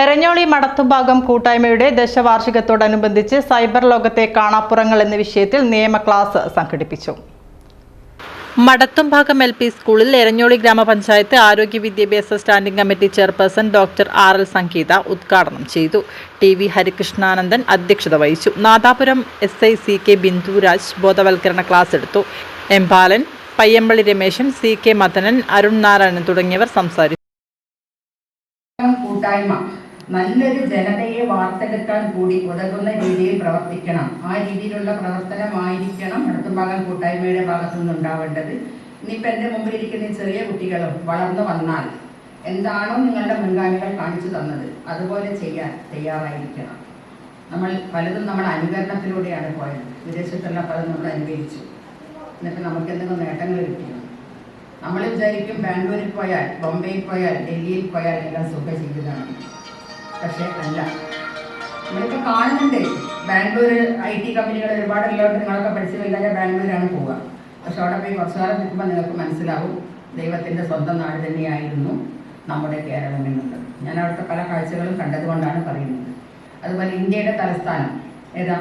എരഞ്ഞോളി മടത്തുംഭാഗം കൂട്ടായ്മയുടെ ദശവാർഷികത്തോടനുബന്ധിച്ച് സൈബർ ലോകത്തെ കാണാപ്പുറങ്ങൾ എന്ന വിഷയത്തിൽ നിയമ ക്ലാസ് സംഘടിപ്പിച്ചു. മടത്തുംഭാഗം എൽ പി സ്കൂളിൽ എരഞ്ഞോളി ഗ്രാമപഞ്ചായത്ത് ആരോഗ്യ വിദ്യാഭ്യാസ standing committee chairperson doctor R L Sangeetha ഉദ്ഘാടനം ചെയ്തു. ടി വി ഹരികൃഷ്ണാനന്ദൻ അധ്യക്ഷത വഹിച്ചു. Nadapuram S I C K Binduraj ബോധവൽക്കരണ ക്ലാസ് എടുത്തു. M Balan Payyampally Rameshan C K Madanan Arun Narayanan തുടങ്ങിയവർ സംസാരിച്ചു. കൂട്ടായ്മ. നല്ലൊരു ജനതയെ വാർത്തെടുക്കാൻ കൂടി ഉതകുന്ന രീതിയിൽ പ്രവർത്തിക്കണം. ആ രീതിയിലുള്ള പ്രവർത്തനമായിരിക്കണം അടുത്തുഭാഗം കൂട്ടായ്മയുടെ ഭാഗത്തു നിന്നുണ്ടാവേണ്ടത്. ഇനിയിപ്പോൾ എന്റെ മുമ്പിലിരിക്കുന്ന ചെറിയ കുട്ടികളും വളർന്നു വന്നാൽ എന്താണോ നിങ്ങളുടെ മുൻഗാമികൾ കാണിച്ചു തന്നത്. അതുപോലെ ചെയ്യാൻ തയ്യാറായിരിക്കണം. നമ്മൾ പലതും നമ്മൾ അനുകരണത്തിലൂടെയാണ് പോയത്. വിദേശത്തുള്ള പലതും നമ്മൾ അനുകരിച്ചു എന്നിട്ട് നമുക്ക് എന്തെങ്കിലും നേട്ടങ്ങൾ കിട്ടിയോ? നമ്മൾ വിചാരിക്കും ബാംഗ്ലൂരിൽ പോയാൽ ബോംബെയിൽ പോയാൽ ഡൽഹിയിൽ പോയാൽ എല്ലാം സുഖജീവിതമാണ് പക്ഷേ അല്ല. നമ്മളിപ്പോൾ കാണുന്നുണ്ട്. ബാംഗ്ലൂർ ഐ ടി കമ്പനികൾ ഒരുപാട് ഉള്ളതുകൊണ്ട് നിങ്ങളൊക്കെ പഠിച്ചു കഴിഞ്ഞാൽ ബാംഗ്ലൂരാണ് പോവുക. പക്ഷെ അവിടെ പോയി കുറച്ചു കാലം നിൽക്കുമ്പോൾ നിങ്ങൾക്ക് മനസ്സിലാവും ദൈവത്തിന്റെ സ്വന്തം നാട് തന്നെയായിരുന്നു നമ്മുടെ കേരളം എന്നുള്ളത്. ഞാൻ അവിടുത്തെ പല കാഴ്ചകളും കണ്ടതുകൊണ്ടാണ് പറയുന്നത്. അതുപോലെ ഇന്ത്യയുടെ തലസ്ഥാനം ഏതാ?